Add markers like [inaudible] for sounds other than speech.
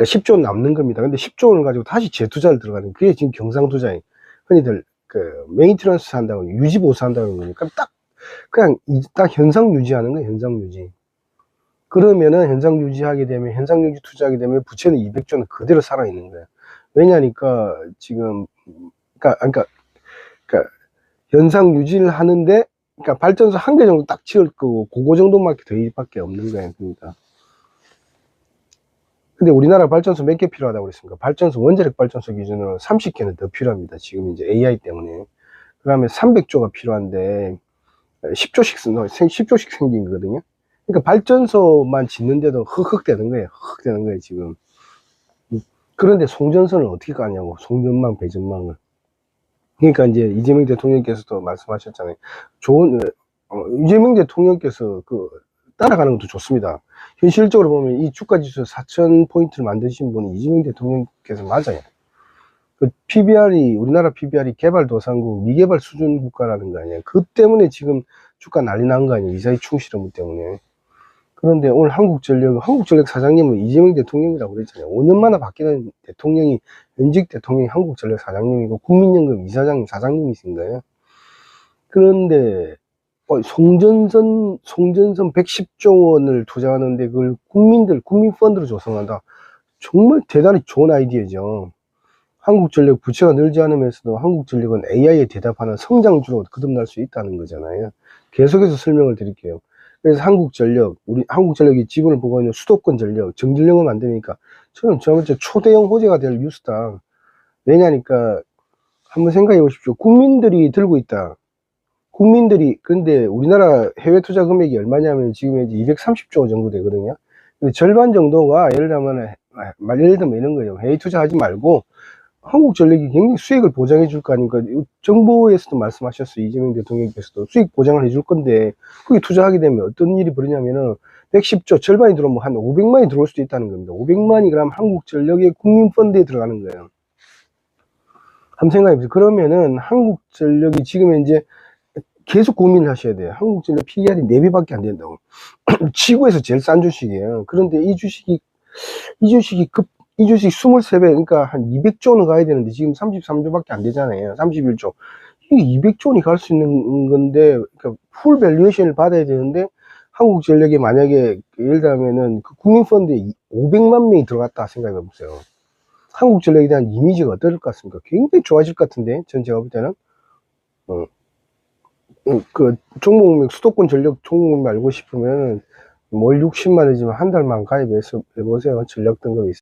그러니까 10조 원 남는 겁니다. 근데 10조 원을 가지고 다시 재투자를 들어가는 그게 지금 경상투자인 흔히들 그 메인트런스 한다고 유지보수 한다는 거니까 딱 그냥 이- 딱 현상 유지하는 거예요. 현상 유지. 그러면은 현상 유지하게 되면 현상 유지 투자하게 되면 부채는 200조는 그대로 살아 있는 거예요. 왜냐니까 지금 그러니까 그러니까 그러니까 현상 유지를 하는데 그러니까 발전소 한 개 정도 딱 지을 거고 그거 정도밖에 더 일밖에 없는 거예요. 그러니까. 근데 우리나라 발전소 몇 개 필요하다고 그랬습니까? 발전소 원자력 발전소 기준으로 30개는 더 필요합니다. 지금 이제 AI 때문에. 그 다음에 300조가 필요한데 10조씩 쓴 10조씩 생긴 거거든요. 그러니까 발전소만 짓는데도 흑흑 되는 거예요. 흑흑 되는 거예요, 지금. 음. 그런데 송전선을 어떻게 가냐고. 송전망, 배전망을. 그러니까 이제 이재명 대통령께서도 말씀하셨잖아요. 좋은 어, 이재명 대통령께서 그 따라가는 것도 좋습니다. 현실적으로 보면 이 주가 지수 4천 포인트를 만드신 분이 이재명 대통령께서 맞아요. 그 PBR이 우리나라 PBR이 개발도상국 미개발 수준 국가라는 거 아니에요. 그 때문에 지금 주가 난리 난 거 아니에요. 이사회 충실 업무 때문에. 그런데 오늘 한국전력 한국전력 사장님은 이재명 대통령이라고 그랬잖아요. 5년 만에 바뀌는 대통령이 현직 대통령이 한국전력 사장님이고 국민연금 이사장님 사장님이신 거예요. 그런데 어, 송전선 송전선 110조 원을 투자하는데 그걸 국민들 국민 펀드로 조성한다. 정말 대단히 좋은 아이디어죠. 한국전력 부채가 늘지 않으면서도 한국전력은 AI에 대답하는 성장주로 거듭날 수 있다는 거잖아요. 계속해서 설명을 드릴게요. 그래서 한국전력, 우리 한국전력이 지분을 보고 있는 수도권 전력, 정전력을 만드니까 저는 저번째 초대형 호재가 될 뉴스다. 왜냐니까 한번 생각해 보십시오. 국민들이 들고 있다. 국민들이 근데 우리나라 해외 투자 금액이 얼마냐면 지금 이제 230조 정도 되거든요. 절반 정도가 예를 들면 말 예를 들면 이런 거예요. 해외 투자하지 말고 한국전력이 굉장히 수익을 보장해 줄 거 아닙니까? 정부에서도 말씀하셨어요. 이재명 대통령께서도 수익 보장을 해줄 건데 거기 투자하게 되면 어떤 일이 벌어냐면은 110조 절반이 들어오면 한 500만이 들어올 수도 있다는 겁니다. 500만이 그럼 한국전력의 국민펀드에 들어가는 거예요. 한번 생각해 보세요. 그러면은 한국전력이 지금 이제 계속 고민을 하셔야 돼요. 한국전력 PER이 4배밖에 안 된다고. [clears throat] 지구에서 제일 싼 주식이에요. 그런데 이 주식이, 이 주식이 급, 이 주식 23배, 그러니까 한 200조 는 가야 되는데 지금 33조밖에 안 되잖아요. 31조. 이게 200조 원이 갈 수 있는 건데, 그러니까 풀 밸류에이션을 받아야 되는데, 한국전력이 만약에, 예를 들면은 그 국민펀드에 500만 명이 들어갔다 생각해 보세요. 한국전력에 대한 이미지가 어떨 것 같습니까? 굉장히 좋아질 것 같은데, 전 제가 볼 때는. 어. 음, 그 종목명 수도권 전력 종목 알고 싶으면 뭘 60만 원이지만 한 달만 가입해서 해보세요. 전력 등급이 있어요.